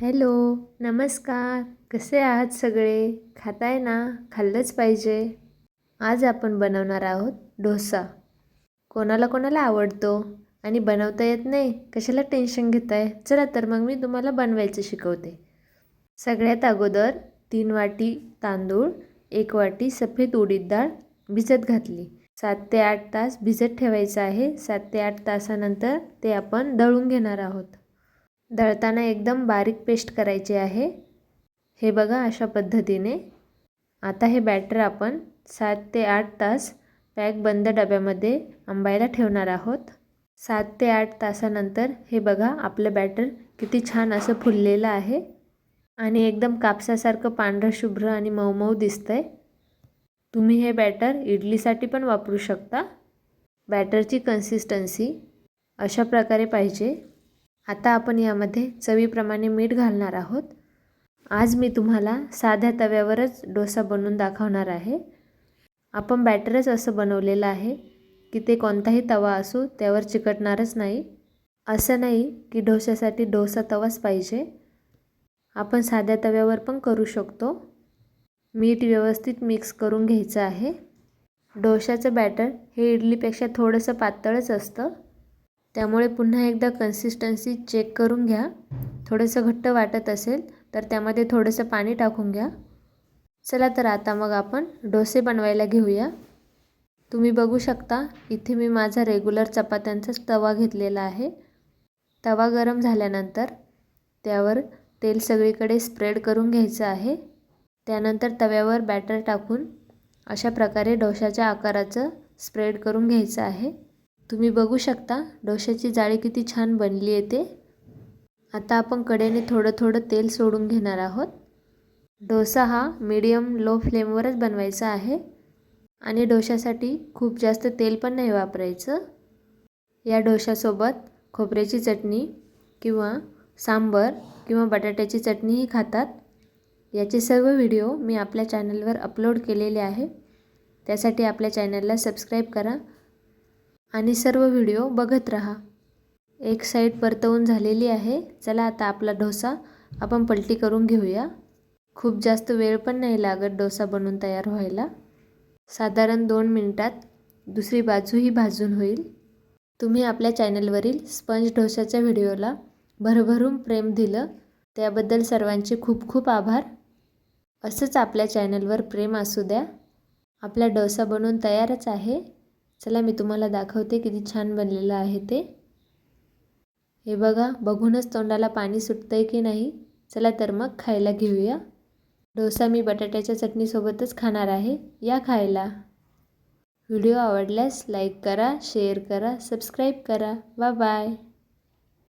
Hello नमस्कार. कसे आहात सगळे? खाताय ना? खाल्लंच पाहिजे. आज आपण बनवणार आहोत डोसा. कोणाला कोणाला आवडतो? आणि बनवता येत नाही? कशाला टेन्शन घेताय? चला तर मग मी तुम्हाला बनवायचं शिकवते. सगळ्यात अगोदर तीन वाटी तांदूळ एक वाटी सफेद उडीद डाळ भिजत घातली. सात ते आठ तास भिजत ठेवायचं आहे. सात ते आठ तासानंतर ते आपण दळून घेणार आहोत. दळताना एकदम बारीक पेस्ट करायची आहे. हे बघा अशा पद्धतीने. आता हे बॅटर आपण सात ते आठ तास पॅक बंद डब्यामध्ये आंबायला ठेवणार आहोत. सात ते आठ तासानंतर हे बघा आपलं बॅटर किती छान असं फुललेलं आहे. आणि एकदम कापसासारखं पांढरं शुभ्र आणि मऊ मऊ दिसतं आहे तुम्ही हे बॅटर इडलीसाठी पण वापरू शकता. बॅटरची कन्सिस्टन्सी अशा प्रकारे पाहिजे. आता आपण यामध्ये चवीप्रमाणे मीठ घालणार आहोत. आज मी तुम्हाला साध्या तव्यावरच डोसा बनवून दाखवणार आहे. आपण बॅटरच असं बनवलेलं आहे की ते कोणताही तवा असो त्यावर चिकटणारच नाही. असं नाही की डोश्यासाठी डोसा तवाच पाहिजे. आपण साध्या तव्यावर पण करू शकतो. मीठ व्यवस्थित मिक्स करून घ्यायचं आहे. डोशाचं बॅटर हे इडलीपेक्षा थोडंसं पातळच असतं. त्यामुळे पुन्हा एकदा कन्सिस्टन्सी चेक करून घ्या. थोडंसं घट्ट वाटत असेल तर त्यामध्ये थोडंसं पाणी टाकून घ्या. चला तर आता मग आपण डोसे बनवायला घेऊया. तुम्ही बघू शकता इथे मी माझा रेग्युलर चपात्यांचाच तवा घेतलेला आहे. तवा गरम झाल्यानंतर त्यावर तेल सगळीकडे स्प्रेड करून घ्यायचं आहे. त्यानंतर तव्यावर बॅटर टाकून अशा प्रकारे डोशाच्या आकाराचं स्प्रेड करून घ्यायचं आहे. तुम्ही बघू शकता डोशाची जाळी किती छान बनली आहे ते. आता आपण कडेने थोडं थोडं तेल सोडून घेणार आहोत. डोसा हा मीडियम लो फ्लेमवरच बनवायचा आहे. आणि डोशासाठी खूप जास्त तेल पण नाही वापरायचं. या डोशासोबत खोबऱ्याची चटणी किंवा सांबर किंवा बटाट्याची चटणीही खातात. याचे सर्व व्हिडिओ मी आपल्या चॅनलवर अपलोड केलेले आहे. त्यासाठी आपल्या चॅनलला सबस्क्राईब करा. आणि सर्व व्हिडिओ बघत राहा. एक साईड परतवून झालेली आहे. चला आता आपला डोसा आपण पलटी करून घेऊया. खूप जास्त वेळ पण नाही लागत डोसा बनून तयार व्हायला. साधारण दोन मिनटात दुसरी बाजूही भाजून होईल. तुम्ही आपल्या चॅनलवरील स्पंज डोशाच्या व्हिडिओला भरभरून प्रेम दिलं त्याबद्दल सर्वांचे खूप खूप आभार. असंच आपल्या चॅनलवर प्रेम असू द्या. आपला डोसा बनवून तयारच आहे. चला मी तुम्हाला दाखवते किती छान बनलेलं आहे ते. हे बघा बघूनच तोंडाला पाणी सुटतं आहे की नाही? चला तर मग खायला घेऊया. डोसा मी बटाट्याच्या चटणीसोबतच खाणार आहे. या खायला. व्हिडिओ आवडल्यास लाईक करा शेअर करा सबस्क्राईब करा. Bye bye.